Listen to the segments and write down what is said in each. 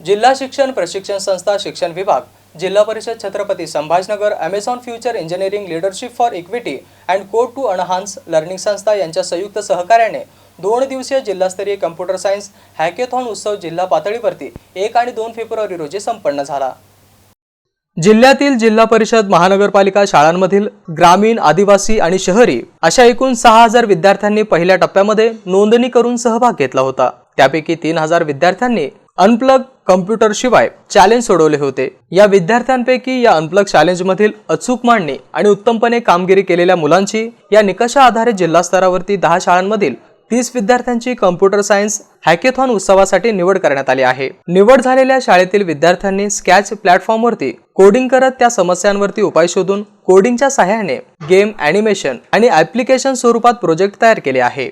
जिल्हा शिक्षण प्रशिक्षण संस्था शिक्षण विभाग जिल्हा परिषद Chhatrapati Sambhajinagar Amazon future engineering leadership for equity and code to enhance learning संस्था यांच्या संयुक्त सहकार्याने दोन दिवसीय जिल्हास्तरीय कम्प्युटर सायन्स हॅकेथॉन उत्सव जिल्हा पातळीवरती एक आणि दोन फेब्रुवारी रोजी संपन्न झाला. जिल्ह्यातील जिल्हा परिषद महानगरपालिका शाळांमधील ग्रामीण आदिवासी आणि शहरी अशा एकूण सहा हजार विद्यार्थ्यांनी पहिल्या टप्प्यामध्ये नोंदणी करून सहभाग घेतला होता. त्यापैकी तीन हजार विद्यार्थ्यांनी अनप्लग कम्प्युटर शिवाय चॅलेंज सोडवले होते. या विद्यार्थ्यांपैकी या अनप्लग चॅलेंज मधील अचूक मांडणी आणि उत्तमपणे कामगिरी केलेल्या मुलांची या निकषा आधारित जिल्हा स्तरावरती दहा शाळांमधील तीस विद्यार्थ्यांची कम्प्युटर सायन्स हॅकेथॉन उत्सवासाठी निवड करण्यात आली आहे. निवड झालेल्या शाळेतील विद्यार्थ्यांनी स्कॅच प्लॅटफॉर्मवरती कोडिंग करत त्या समस्यांवरती उपाय शोधून कोडिंगच्या सहाय्याने गेम अॅनिमेशन आणि ऍप्लिकेशन स्वरूपात प्रोजेक्ट तयार केले आहे.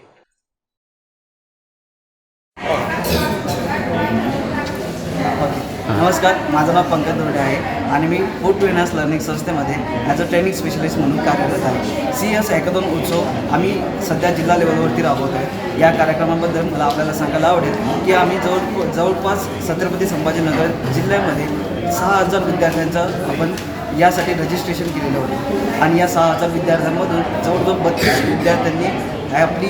नमस्कार माझं नाव पंकज दोरडे आहे आणि मी फूड टू लर्निंग संस्थेमध्ये ॲज अ ट्रेनिंग स्पेशलिस्ट म्हणून कार्यरत आहे. सी एस हॅकॅथॉन उत्सव आम्ही सध्या जिल्हा लेवलवरती राबवत आहे. या कार्यक्रमाबद्दल मला आपल्याला सांगायला आवडेल की आम्ही जवळ जवळपास छत्रपती संभाजीनगर जिल्ह्यामध्ये सहा हजार विद्यार्थ्यांचं आपण यासाठी रजिस्ट्रेशन केलेलं होतं. आणि या सहा हजार विद्यार्थ्यांमधून जवळजवळ बत्तीस विद्यार्थ्यांनी आपली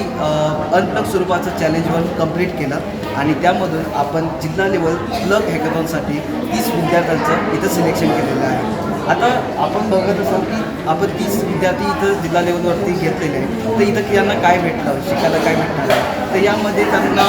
अनप्लग स्वरूपाचं चॅलेंज वन कंप्लीट केलं आणि त्यामधून आपण जिल्हा लेवल प्लग हॅकॅथॉनसाठी तीस विद्यार्थ्यांचं इथं सिलेक्शन केलेलं आहे. आता आपण बघत असाल की आपण तीस विद्यार्थी इथं जिल्हा लेवलवरती घेतलेले तर इथं यांना काय भेटलं? शिकायला काय भेटलं? तर यामध्ये त्यांना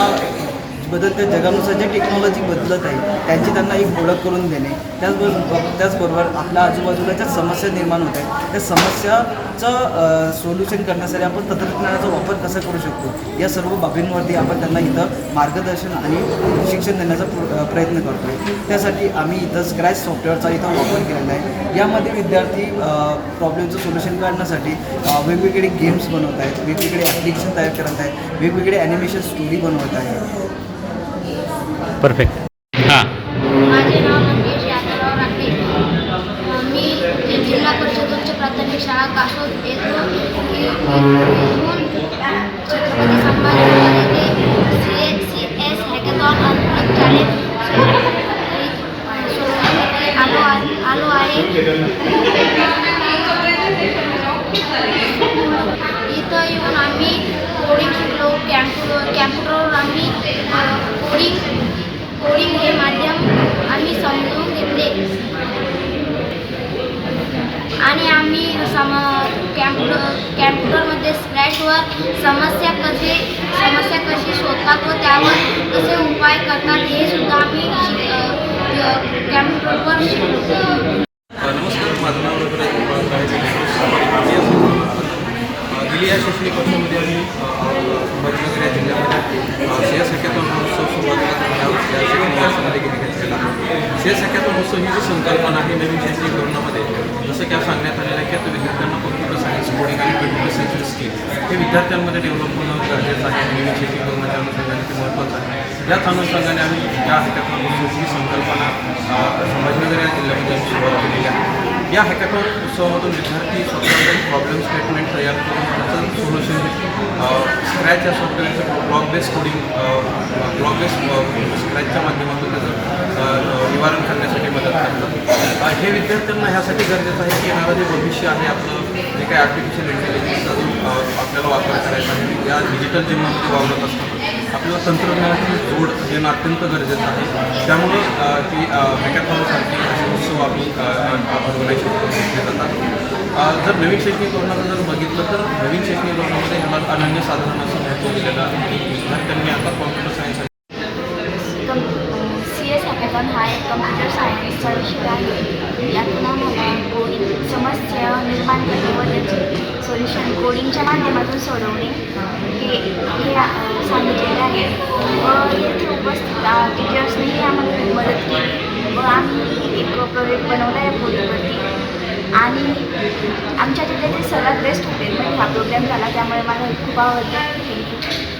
बदलत्या जगानुसार जे टेक्नॉलॉजी बदलत आहे त्यांची त्यांना एक ओळख करून देणे. त्याचबरोबर त्याचबरोबर आपल्या आजूबाजूला ज्या समस्या निर्माण होत आहेत त्या समस्याचं सोल्युशन करण्यासाठी आपण तंत्रज्ञानाचा वापर कसा करू शकतो? या सर्व बाबींवरती आपण त्यांना इथं मार्गदर्शन आणि शिक्षण देण्याचा प्र- प्रयत्न करतो आहे त्यासाठी आम्ही इथं स्क्रॅच सॉफ्टवेअरचा इथं वापर केलेला आहे. यामध्ये विद्यार्थी प्रॉब्लेमचं सोल्युशन काढण्यासाठी वेगवेगळे गेम्स बनवत आहेत वेगवेगळे ॲप्लिकेशन तयार करत आहेत वेगवेगळे ॲनिमेशन स्टोरी बनवत आहेत. परफेक्ट हां. माझे नाव मंगेश यादवराव राठे. मी जिल्हा परिषद उच्च प्राथमिक शाळा कासोद येथून छत्रपती संभाजीनगर येथे C A C S hackathon unplug challenge सोडवण्यासाठी आलो आहे आलो आहे इथं येऊन आम्ही कोडिंग शिकलो कॅम्प्युटर कॅम्प्युटरवर आम्ही कोडिंग कोडिंग हे माध्यम आम्ही समजून घेतले आणि आम्ही सम कॅम्प्युटर कॅम्प्युटरमध्ये समस्या कसे समस्या कशी शोधतात व त्यावर कसे उपाय करतात हे सुद्धा आम्ही शिक अ, कॅम्प्युटरवर शिकलो. नमस्कार माझं नाव गेली या शैक्षणिक वर्षामध्ये आम्ही अ, संभाजीनगर या जिल्ह्यामध्ये सी एस महोत्सव हा उत्सव या शैक्षणिक वर्षामध्ये गेली घेतलेला आहे. सी एस ही जी संकल्पना आहे नवीन शैक्षणिक धोरणामध्ये जसं की सांगण्यात आलेलं आहे की आता विद्यार्थ्यांना कम्प्युटर सायन्स कोडिंग आणि कम्प्युटर सायन्सचे स्किल हे विद्यार्थ्यांमध्ये डेव्हलप होणं गरजेचं आहे नवीन शैक्षणिक त्या अनुषंगाने ते महत्त्वाचं आहे. याच अनुषंगाने आम्ही या हॅकॅथॉन ही संकल्पना संभाजीनगर या जिल्ह्यामध्ये आम्ही सुरुवात केलेली आहे. या हॅकॅथॉन उत्सवामधून विद्यार्थी स्वतःचे प्रॉब्लेम स्टेटमेंट तयार करून त्याचं सोल्युशन स्क्रॅच या सॉफ्टवेअरचं block base coding block base स्क्रॅचच्या माध्यमातून त्याचं निवारण करण्यासाठी मदत करतात. हे विद्यार्थ्यांना ह्यासाठी गरजेचं आहे की येणारं जे भविष्य आहे आपलं जे काही आर्टिफिशियल इंटेलिजन्सचा जो आपल्याला वापर करायचा आहे या डिजिटल जीवनामध्ये वावरत असताना. आपल्याला तंत्रज्ञानाची जोड देणं अत्यंत गरजेचं आहे. त्यामुळे ती की असे उत्सव आम्ही ऑर्गनाईज केले जातात जर नवीन शैक्षणिक धोरणाचं जर बघितलं तर नवीन शैक्षणिक धोरणामध्ये ह्याला अनन्य साधारण असं महत्त्व दिलेलं आहे. विद्यार्थ्यांनी आता computer science C S hackathon हा एक कम्प्युटर सायन्सचा विषय आहे. यातून आम्हाला कोडिंग समस्या निर्माण करणे व त्याचे सोल्युशन कोडिंगच्या माध्यमातून सोडवणे हे हे अ, सांगितलेले आहे व येथे उपस्थित टीचर्सनेही आम्हाला खूप मदत केली व आम्ही एक प्रोजेक्ट बनवला आहे कोडिंगवरती म्हणजे. आणि आमच्या जिल्ह्यातील सर्वात बेस्ट हॉटेलमध्ये हा प्रोग्राम झाला त्यामुळे मला खूप आवडलं. थँक्यू